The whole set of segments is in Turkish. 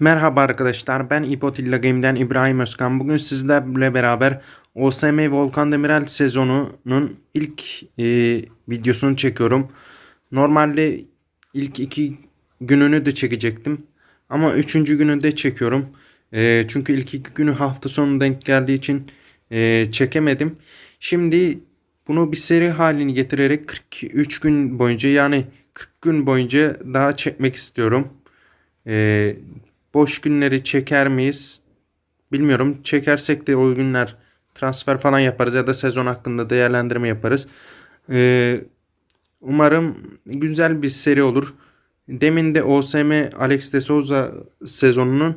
Merhaba arkadaşlar ben İpotilla Game'den İbrahim Özkan. Bugün sizlerle beraber OSM Volkan Demirel sezonunun ilk e, videosunu çekiyorum. Normalde ilk iki gününü de çekecektim. Ama üçüncü günü de çekiyorum. E, çünkü ilk iki günü hafta sonu denk geldiği için e, çekemedim. Şimdi bunu bir seri halini getirerek 43 gün boyunca yani 40 gün boyunca daha çekmek istiyorum. Ee, boş günleri çeker miyiz? Bilmiyorum. Çekersek de o günler transfer falan yaparız ya da sezon hakkında değerlendirme yaparız. Ee, umarım güzel bir seri olur. Demin de OSM Alex de Souza sezonunun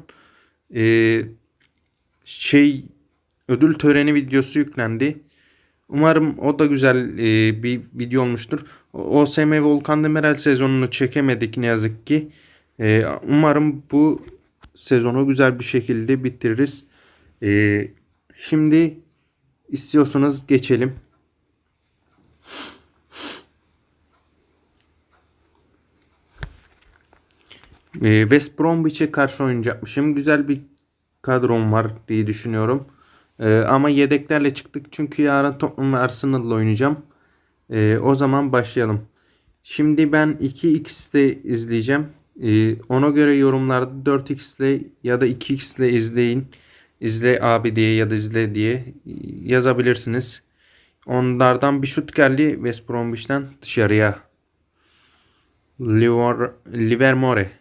e, şey ödül töreni videosu yüklendi. Umarım o da güzel e, bir video olmuştur. OSM Volkan Demirel sezonunu çekemedik ne yazık ki. E, umarım bu sezonu güzel bir şekilde bitiririz. E, şimdi istiyorsanız geçelim. E, West Bromwich'e karşı oynayacakmışım. Güzel bir kadrom var diye düşünüyorum. E, ama yedeklerle çıktık çünkü yarın Tottenham ve Arsenal'la oynayacağım. E, o zaman başlayalım. Şimdi ben 2x'de izleyeceğim. Ee, ona göre yorumlarda 4x'le ya da 2x'le izleyin. İzle abi diye ya da izle diye yazabilirsiniz. Onlardan bir şut geldi West Bromwich'ten dışarıya. Liver, Livermore.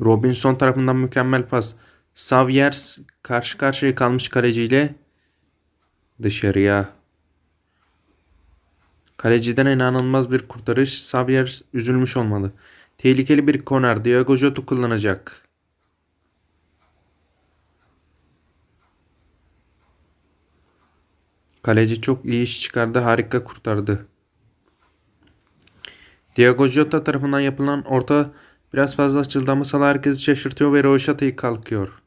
Robinson tarafından mükemmel pas. Saviers karşı karşıya kalmış kaleciyle dışarıya. Kaleciden inanılmaz bir kurtarış. Xavier üzülmüş olmalı. Tehlikeli bir korner. Diogo Jota kullanacak. Kaleci çok iyi iş çıkardı. Harika kurtardı. Diogo Jota tarafından yapılan orta biraz fazla açıldı ama herkesi şaşırtıyor ve Rovaşata'yı kalkıyor.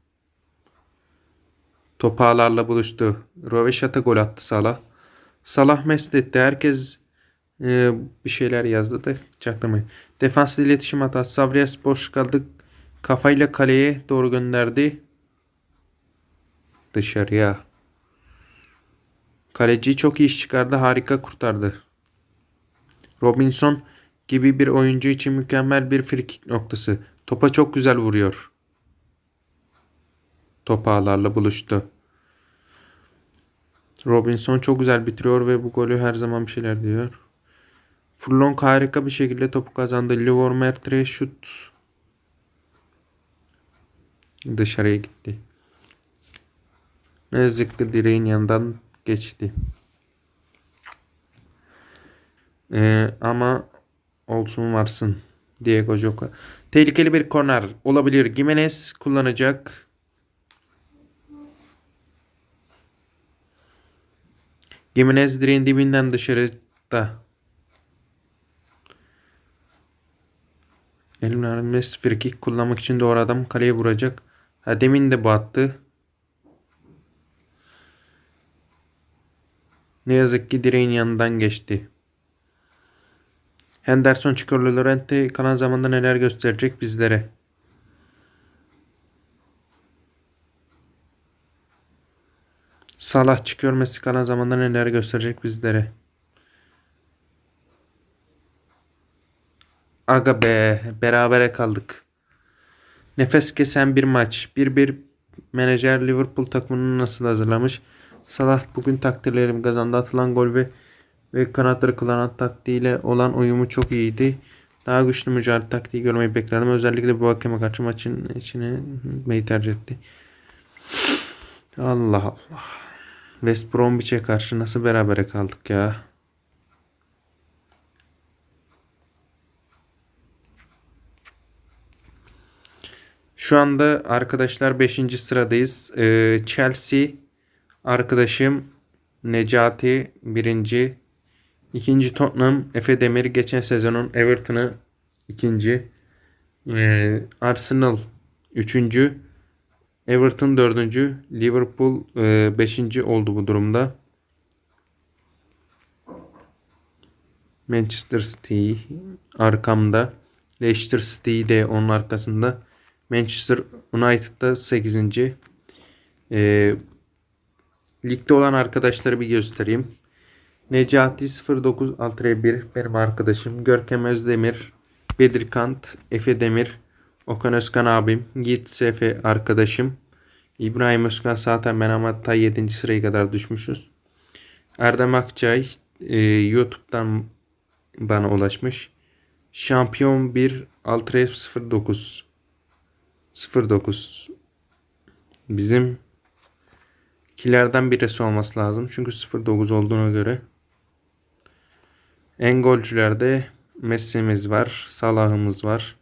Top ağlarla buluştu. Rovaşata gol attı Salah. Salah mest etti. Herkes ee, bir şeyler yazdı da çaktırmayın. Defanslı iletişim hatası. Savrias boş kaldı. Kafayla kaleye doğru gönderdi. Dışarıya. Kaleci çok iyi iş çıkardı. Harika kurtardı. Robinson gibi bir oyuncu için mükemmel bir frikik noktası. Topa çok güzel vuruyor. Top ağlarla buluştu. Robinson çok güzel bitiriyor ve bu golü her zaman bir şeyler diyor. Furlong harika bir şekilde topu kazandı. Livor Mertre şut dışarıya gitti. Ne yazık direğin yanından geçti. Ee, ama olsun varsın. Diego Jota. Tehlikeli bir korner olabilir. Gimenez kullanacak. Gimenez direğin dibinden dışarıda. Elimle Hermes frikik kullanmak için doğru adam kaleye vuracak. Ha demin de bu attı. Ne yazık ki direğin yanından geçti. Henderson çıkıyor Lorente kalan zamanda neler gösterecek bizlere. Salah çıkıyor Messi kalan zamanda neler gösterecek bizlere. Aga be berabere kaldık. Nefes kesen bir maç. Bir bir menajer Liverpool takımını nasıl hazırlamış? Salah bugün takdirlerim kazandı. Atılan gol ve ve kanatları kullanat taktiğiyle olan uyumu çok iyiydi. Daha güçlü mücadele taktiği görmeyi beklerdim. Özellikle bu hakeme karşı maçın içine meyi tercih etti. Allah Allah. West Bromwich'e karşı nasıl berabere kaldık ya? Şu anda arkadaşlar 5. sıradayız. Ee, Chelsea arkadaşım Necati 1. İkinci Tottenham Efe Demir geçen sezonun Everton'ı ikinci. Ee, Arsenal 3. Everton 4. Liverpool 5. oldu bu durumda. Manchester City arkamda. Leicester City de onun arkasında. Manchester United'da 8. Ee, ligde olan arkadaşları bir göstereyim. Necati 09 1 benim arkadaşım. Görkem Özdemir, Bedirkant, Efe Demir, Okan Özkan abim, Yiğit Sefe arkadaşım. İbrahim Özkan zaten ben ama ta 7. sıraya kadar düşmüşüz. Erdem Akçay e, YouTube'dan bana ulaşmış. Şampiyon 1 Altrev 09 09 Bizim kilerden birisi olması lazım. Çünkü 09 olduğuna göre. En golcülerde Messi'miz var. Salah'ımız var.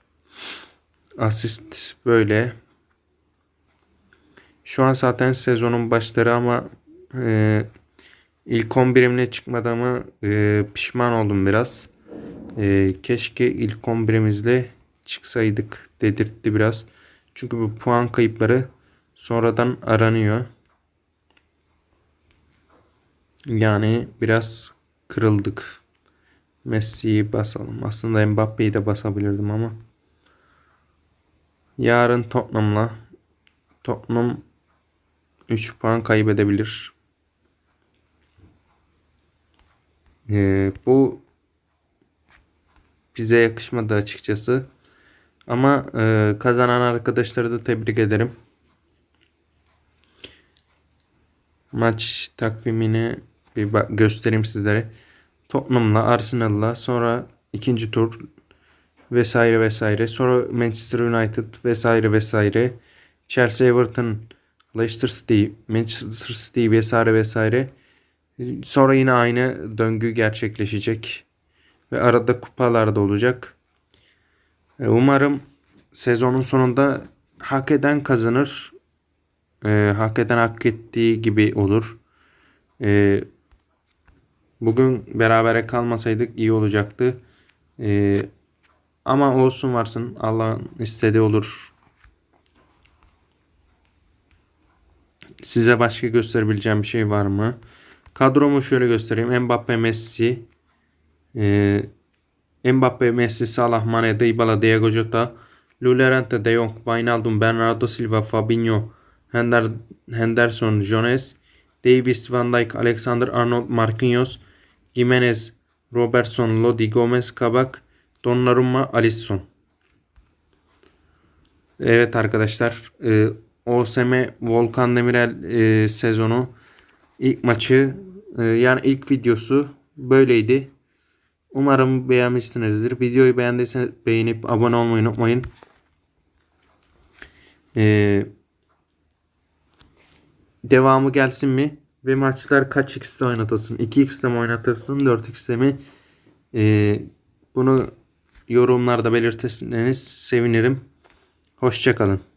Asist böyle. Şu an zaten sezonun başları ama e, ilk 11'imle çıkmadığımı e, pişman oldum biraz. E, keşke ilk 11'imizle çıksaydık dedirtti biraz. Çünkü bu puan kayıpları sonradan aranıyor. Yani biraz kırıldık. Messi'yi basalım. Aslında Mbappe'yi de basabilirdim ama. Yarın Tottenham'la Tottenham 3 puan kaybedebilir. Ee, bu bize yakışmadı açıkçası. Ama e, kazanan arkadaşları da tebrik ederim. Maç takvimini bir göstereyim sizlere. Tottenham'la, Arsenal'la sonra ikinci tur vesaire vesaire. Sonra Manchester United vesaire vesaire. Chelsea, Everton, Leicester City, Manchester City vesaire vesaire. Sonra yine aynı döngü gerçekleşecek. Ve arada kupalar da olacak. E, Umarım sezonun sonunda hak eden kazanır. E, hak eden hak ettiği gibi olur. E, bugün berabere kalmasaydık iyi olacaktı. E, ama olsun varsın. Allah'ın istediği olur. Size başka gösterebileceğim bir şey var mı? Kadromu şöyle göstereyim. Mbappe, Messi, e, Mbappe, Messi, Salah, Mane, Dybala, Diego Jota, Llorente, De Jong, Wijnaldum, Bernardo Silva, Fabinho, Hender, Henderson, Jones, Davis, Van Dijk, Alexander Arnold, Marquinhos, Jimenez, Robertson, Lodi, Gomez, Kabak, Donnarumma, Alisson. Evet arkadaşlar, e, OSM Volkan Demirel e, sezonu ilk maçı e, yani ilk videosu böyleydi. Umarım beğenmişsinizdir. Videoyu beğendiyseniz beğenip abone olmayı unutmayın. Ee, devamı gelsin mi? Ve maçlar kaç x'te oynatırsın? 2x'te mi oynatırsın? 4x'te mi? Ee, bunu yorumlarda belirtirseniz sevinirim. Hoşçakalın.